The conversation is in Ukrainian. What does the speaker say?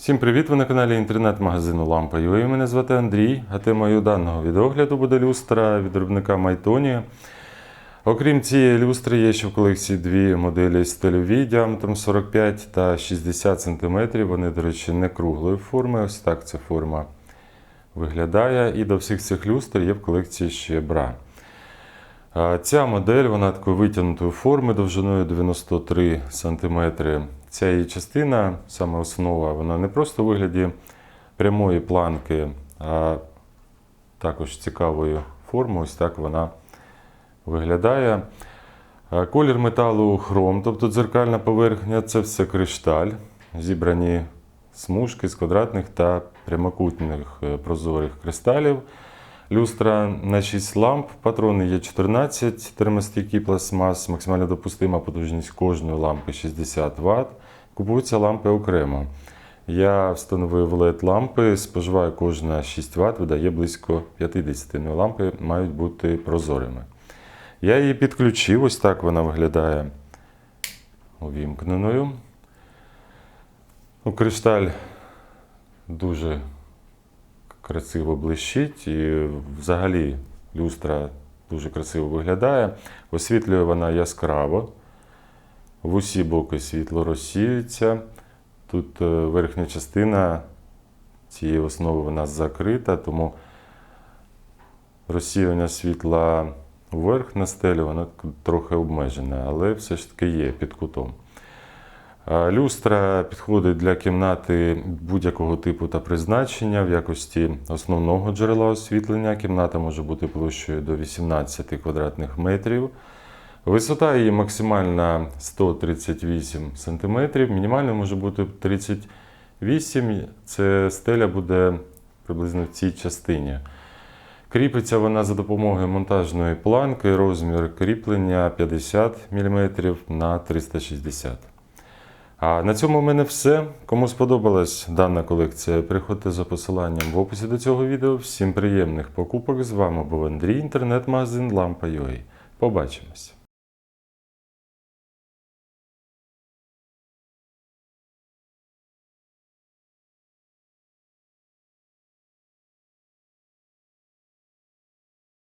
Всім привіт! Ви на каналі інтернет-магазину Лампа.ua. Мене звати Андрій, а темою даного відеогляду буде люстра від виробника Майтоні. Окрім цієї люстри, є ще в колекції дві моделі стильові діаметром 45 та 60 см. Вони, до речі, не круглої форми. Ось так ця форма виглядає. І до всіх цих люстр є в колекції ще бра. Ця модель вона такої витягнутої форми довжиною 93 см. Ця її частина, саме основа, вона не просто у вигляді прямої планки, а також цікавою формою. Ось так вона виглядає. Колір металу хром, тобто дзеркальна поверхня це все кришталь, зібрані смужки з квадратних та прямокутних е, прозорих кристалів. Люстра на 6 ламп, патрони є 14, термостійкі пластмас, максимально допустима потужність кожної лампи 60 Вт. Купуються лампи окремо. Я встановив LED лампи, споживаю кожна 6 Вт, видає близько 50. Ну, лампи мають бути прозорими. Я її підключив, ось так вона виглядає увімкненою. Ну, кришталь дуже красиво блищить і взагалі люстра дуже красиво виглядає. Освітлює вона яскраво. В усі боки світло розсіюється. Тут е, верхня частина цієї основи вона закрита, тому розсіювання світла вверх на стелю воно трохи обмежене, але все ж таки є під кутом. А Люстра підходить для кімнати будь-якого типу та призначення в якості основного джерела освітлення. Кімната може бути площею до 18 квадратних метрів. Висота її максимальна 138 см, мінімальна може бути 38 Це стеля буде приблизно в цій частині. Кріпиться вона за допомогою монтажної планки, розмір кріплення 50 мм на 360 а на цьому в мене все. Кому сподобалась дана колекція, приходьте за посиланням в описі до цього відео. Всім приємних покупок. З вами був Андрій, інтернет-магазин Lampa.ua. Побачимось!